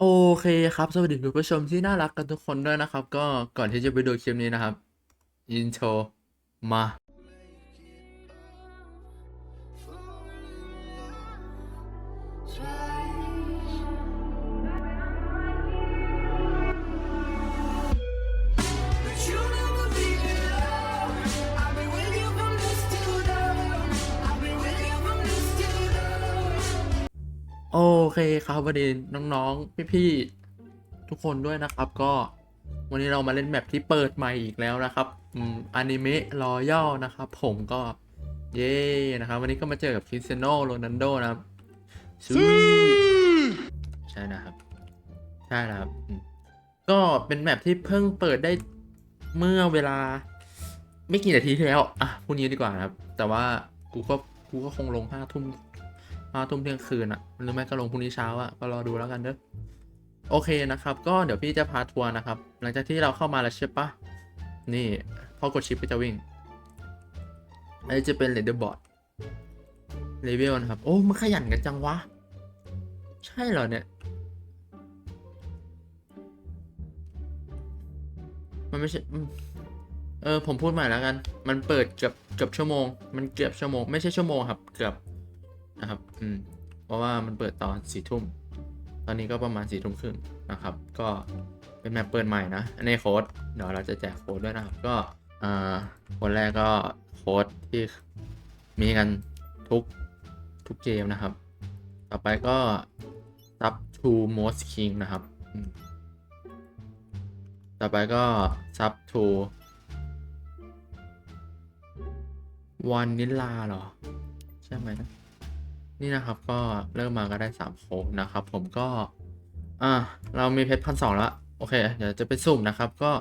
โอเคครับ สวัสดีคุณผู้ชมที่น่ารักกันทุกคนด้วยนะครับ ก็ก่อนที่จะไปดูคลิปนี้นะครับ อินโทรมา โอเคครับวันนี้น้องๆ พี่ๆ ทุกคนด้วยนะครับ ก็วันนี้เรามาเล่นแมปที่เปิดใหม่อีกแล้วนะครับอืมอนิเมะรอยัลนะครับผมก็เย้นะครับวันนี้ก็มาเจอกับคริสเตียโนโรนัลโดนะครับซูใช่นะครับ ใช่นะครับอืมก็เป็นแมปที่เพิ่งเปิดได้เมื่อเวลา ไม่กี่นาทีที่แล้วอะพูดงี้ดีกว่านะครับ แต่ว่ากูก็กูก็คงลงห้าทุ่ม ห้าทุ่มเที่ยงคืนอะหรือไม่ก็ลงพรุ่งนี้เช้าอะก็รอดูแล้วกันเด้อโอเคนะครับ ก็เดี๋ยวพี่จะพาทัวร์นะครับ หลังจากที่เราเข้ามาแล้วใช่ปะนี่พอกดชิปก็จะวิ่งอันนี้จะเป็นเลเดอร์บอร์ดเลเวลนะครับ โอ้มันขยันกันจังวะ ใช่เหรอเนี่ย มันไม่ใช่เออผมพูดใหม่แล้วกัน มันเปิดเกือบเกือบชั่วโมง มันเกือบชั่วโมง ไม่ใช่ชั่วโมงครับ เกือบ นะครับ อืม เพราะว่ามันเปิดตอนสี่ทุ่ม ตอนนี้ก็ประมาณสี่ทุ่มครึ่งนะครับ ก็เป็นแมปเปิดใหม่นะอันโค้ด เดี๋ยวเราจะแจกโค้ดด้วยนะครับ ก็อ่าคนแรกก็โค้ดที่มีกันทุกทุกเกมนะครับ ต่อไปก็ sub to most king นะครับ ต่อไปก็ sub to วันนิลาเหรอ ใช่ไหมนะ นี่นะครับก็เริ่มมาก็ได้3โค้ดนะครับ ผมก็อ่าเรามีเพชรพันสองแล้วโอเค เดี๋ยวจะไปสุ่มนะครับ ก็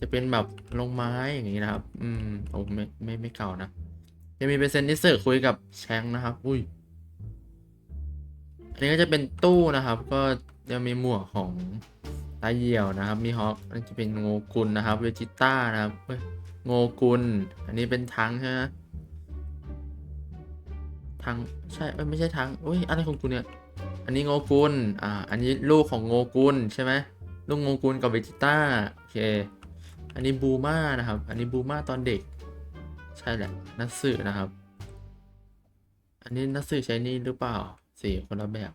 จะเป็นแบบลงไม้อย่างนี้นะครับ อืมโอ้ไม่ไม่ไม่เก่านะจะมีเป็นเซ็นต์นิสเซอร์คุยกับแชงนะครับ อุ้ยอันนี้ก็จะเป็นตู้นะครับ ก็จะมีหมวกของตาเหี่ยวนะครับ มีฮอกอันนี้จะเป็นโงกุลนะครับเวจิต้านะครับเฮ้ยโงกุล อันนี้เป็นทังใช่ไหม ทังใช่ไม่ใช่ทังอุ้ยอะไรของกูเนี่ย อันนี้โงกุลอ่า อันนี้ลูกของโงกุลใช่ไหมลูกโงกุลกับเวจิต้าโอเค อันนี้บูมานะครับ อันนี้บูมาตอนเด็ก ใช่แหละนักสื่อนะครับ อันนี้นักสื่อใช้นี่หรือเปล่าสี่คนละแบบ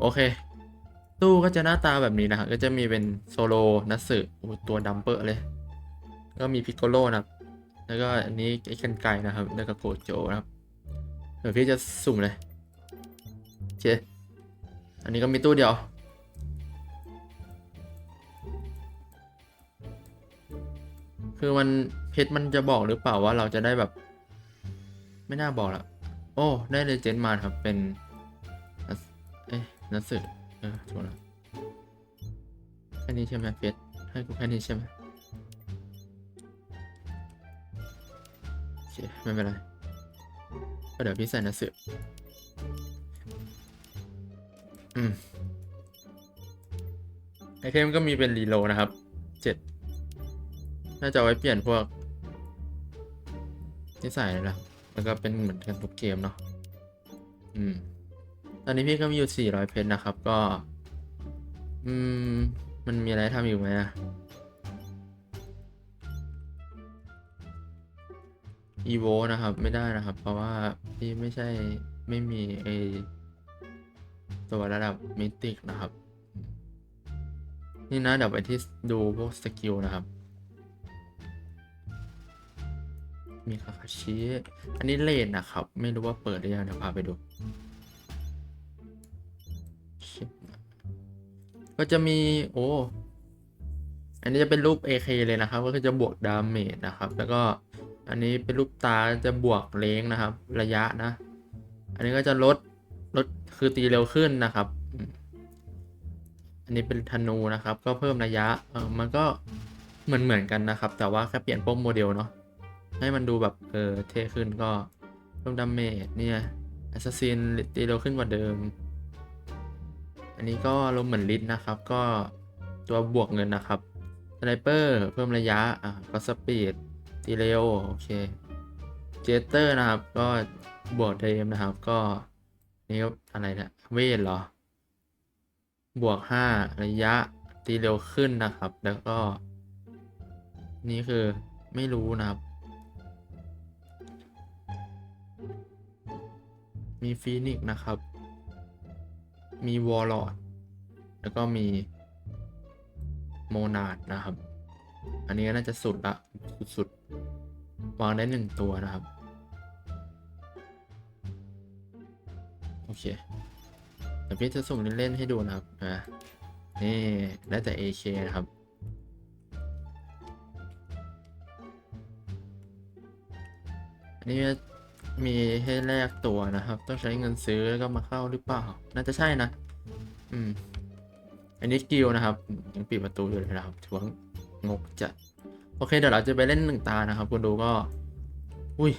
โอเค ตู้ก็จะหน้าตาแบบนี้นะครับก็จะมีเป็นโซโลนัตสึโอ้ตัวดัมเปอร์เลย ก็มีพิกโกโลนะครับแล้วก็อันนี้ไอ้กันไกนะครับ แล้วก็โกโจนะครับ ดี๋ยวพี่จะสุ่มเลยโอเคอันนี้ก็มีตู้เดียว คือมันเพชรมันจะบอกหรือเปล่าว่าเราจะได้แบบ ไม่น่าบอกละโอ้ ได้เลเจนด์มาครับ เป็น เอ๊ะนัสสึเออถูกแล้วแค่นี้ใช่ไหมเพชรให้กูแค่นี้ใช่ไหมโอเคไม่เป็นไร เดี๋ยวพี่ใส่นัสสึอืม ไอเทมก็มีเป็นรีโลนะครับ เจ็ด น่าจะไว้เปลี่ยนพวกที่ใส่เลยนะแล้วก็เป็นเหมือนกันทุกเกมเนาะ อืม ตอนนี้พี่ก็มีอยู่ 400 เพชรนะครับ ก็ อืม มันมีอะไรทำอยู่ไหมอะ อีโวนะครับ ไม่ได้นะครับ เพราะว่าพี่ไม่ใช่ไม่มีไอตัวระดับมิติกนะครับ นี่นะเดี๋ยวไปที่ดูพวกสกิลนะครับ มีคาคาชิอันนี้เลนนะครับ ไม่รู้ว่าเปิดหรือยังเดี๋ยวพาไปดู ก็จะมีโอ้อันนี้จะเป็นรูป AK เลยนะครับ ก็คือจะบวกดาเมจนะครับ แล้วก็ อันนี้เป็นรูปตาจะบวกเลงนะครับ ระยะนะ อันนี้ก็จะลดลดคือตีเร็วขึ้นนะครับ อันนี้เป็นธนูนะครับ ก็เพิ่มระยะเออมันก็เหมือนเหมือนกันนะครับ แต่ว่าแค่เปลี่ยนพวกโมเดลเนาะให้มันดูแบบเออเท่ขึ้นก็เพิ่มดาเมจเนี่ยแอสซัสซินตีเร็วขึ้นกว่าเดิม อันนี้ก็ลงเหมือนลิทนะครับ ก็ตัวบวกเงินนะครับสไนเปอร์เพิ่มระยะอะก็สปีด ตีเร็วโอเคเจเตอร์นะครับ ก็บวกเดมนะครับ ก็นี่ก็อะไรนะเวทเหรอ บวกห้าระยะตีเร็วขึ้นนะครับ แล้วก็ นี่คือไม่รู้นะครับ มีฟีนิกซ์นะครับ มีวอลลอดแล้วก็มีโมนาดนะครับ อันนี้ก็น่าจะสุดละ สุด วางได้หนึ่งตัวนะครับ โอเคเดี๋ยวพี่จะสุ่มเล่นๆให้ดูนะครับอ่านี่ได้แต่ AK นะครับอันนี้มีให้แลกตัวนะครับ ต้องใช้เงินซื้อแล้วก็มาเข้าหรือเปล่า น่าจะใช่นะ อืม อันนี้กิลนะครับยังปิดประตูอยู่เลยนะครับถือว่างกจะโอ เคเดี๋ยวเราจะไปเล่นหนึ่งตานะครับคุณดูก็ อุ้ย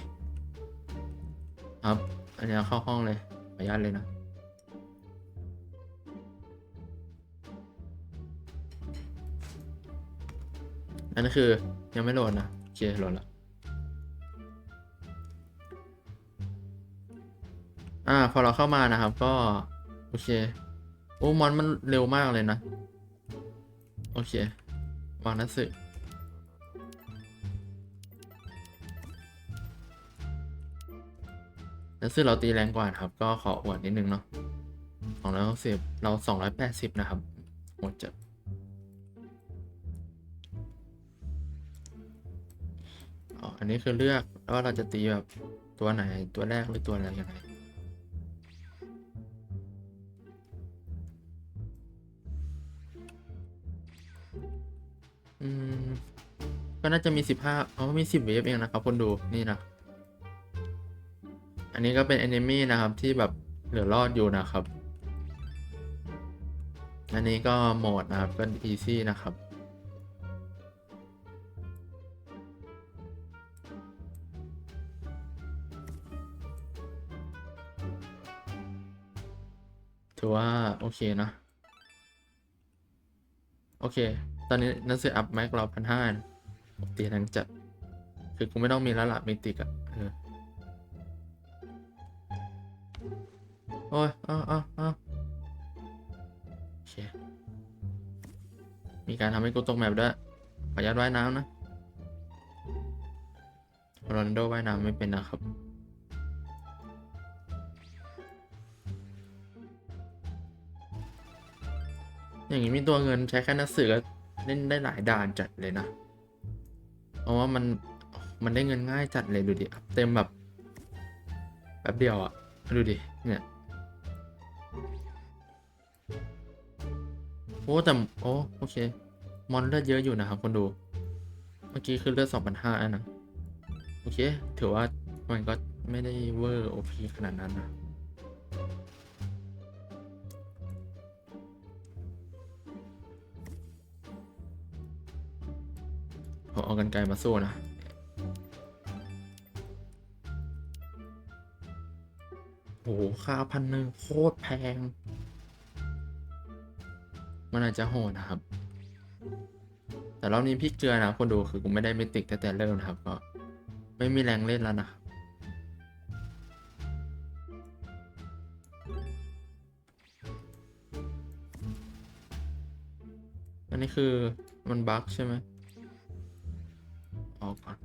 ครับ อันนี้เข้าห้องเลยขออนุญาตเลยนะอันนี้คือยังไม่โหลดนะโอเคโหลดแล้วอ่า พอเราเข้ามานะครับ ก็ โอเคโอ้มอนมันเร็วมากเลยนะ โอเค วางนั ดสึนัดสึเราตีแรงกว่าครับ ก็ขออวดนิดนึงเนาะสองร้อยสิบเราสองร้อยแปดสิบนะครับโหดจัดอ๋ออันนี้คือเลือกว่าเราจะตีแบบตัวไหนตัวแรกหรือตัวอะไรยังไงอืม ก็น่าจะมีสิบห้าอ๋อมีสิบเวฟเองนะครับคนดูนี่นะ อันนี้ก็เป็น e อ e m y นะครับที่แบบเหลือรอดอยู่นะครับ อันนี้ก็โหมดนะครับก็ easy นะครับถือว่า โอเคนะ โอเค ตอนนี้นังสืออัพแม็กเราพันห้าตีแรงจัด คือกูไม่ต้องมีแล้วล่ะมิติกอะเโอ้ยอ้าวอ้าวอ้าวโอเค มีการทำให้กูตกแมปด้วย ขออนุญาตว่ายน้ำนะโรนัลโดว่ายน้ำไม่เป็นนะครับ อย่างนี้มีตัวเงินใช้แค่หนังสือก็เล่นได้หลายด่านจัดเลยนะ เพราะว่ามันมันได้เงินง่ายจัดเลยดูดิ เต็มแบบแป๊บเดียวอะดูดิ เนี่ย โอ้แต่โอ้โอเค มอนเลือดเยอะอยู่นะครับคนดู เมื่อกี้คือเลือดสองพันห้าอันนะโอเค ถือว่ามันก็ไม่ได้เวอร์โอพีขนาดนั้นนะผมเอากันไกลมาสู้นะโหค่าพันหนึ่งโคตรแพง มันอาจจะโหดนะครับ แต่รอบนี้พี่เกลือนะคนดูคือกูไม่ได้มิติกแต่แต่เริ่มนะครับก็ไม่มีแรงเล่นแล้วนะครับอันนี้คือมันบั๊กใช่ไหมออกก่อน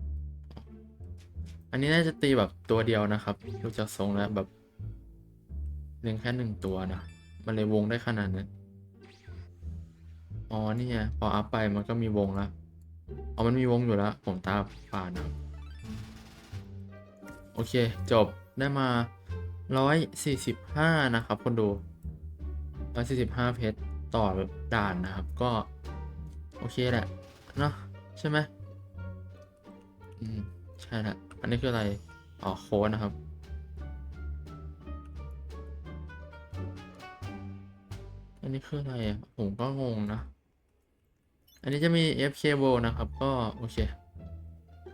อันนี้น่าจะตีแบบตัวเดียวนะครับดูจากทรงแล้วแบบเลี้ยงแค่หนึ่งตัวนะ มันเลยวงได้ขนาดนั้น อ๋อนี่ไงพออัพไปมันก็มีวงแล้วอ๋อมันมีวงอยู่แล้ว ผมตาผ่านนะโอเค จบได้มาร้อยสี่สิบห้านะครับ คนดูร้อยสี่สิบห้าเพชรต่อแบบด่านนะครับ ก็ โอเคแหละ เนาะใช่ไหมอืม ใช่ละอันนี้คืออะไรอ๋อโค้ดนะครับอันนี้คืออะไรอะ ผมก็งงนะ อันนี้จะมี FK w o นะครับ ก็โอเค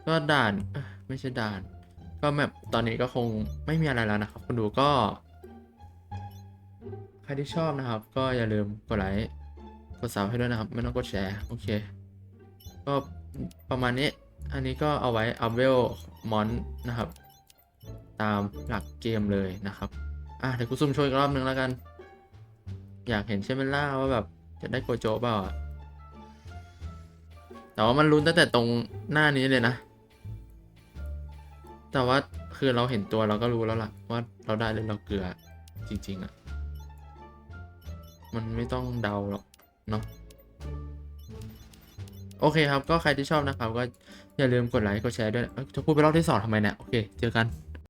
ก็ด่านไม่ใช่ด่าน ก็แมปตอนนี้ก็คงไม่มีอะไรแล้วนะครับ คุณดูก็ ใครที่ชอบนะครับ ก็อย่าลืมกดไลค์กดซับให้ด้วยนะครับ ไม่ต้องกดแชร์ โอเค ก็ประมาณนี้อันนี้ก็เอาไว้อัพเวลมอนนะครับ ตามหลักเกมเลยนะครับอะเดี๋ยวกูซุ่มโชว์อีกรอบนึงแล้วกัน อยากเห็นใช่ไหมล่ะว่าแบบจะได้โกโจเปล่า แต่ว่ามันลุ้นตั้งแต่ตรงหน้านี้เลยนะ แต่ว่าคือเราเห็นตัวเราก็รู้แล้วล่ะ ว่าเราได้หรือเราเกลือจริง ๆอะมันไม่ต้องเดาหรอกเนาะโอเคครับ ก็ใครที่ชอบนะครับ ก็อย่าลืมกดไลค์กดแชร์ด้วยเอ้ยจะพูดไปรอบที่สองทำไมเนี่ย โอเค เจอกัน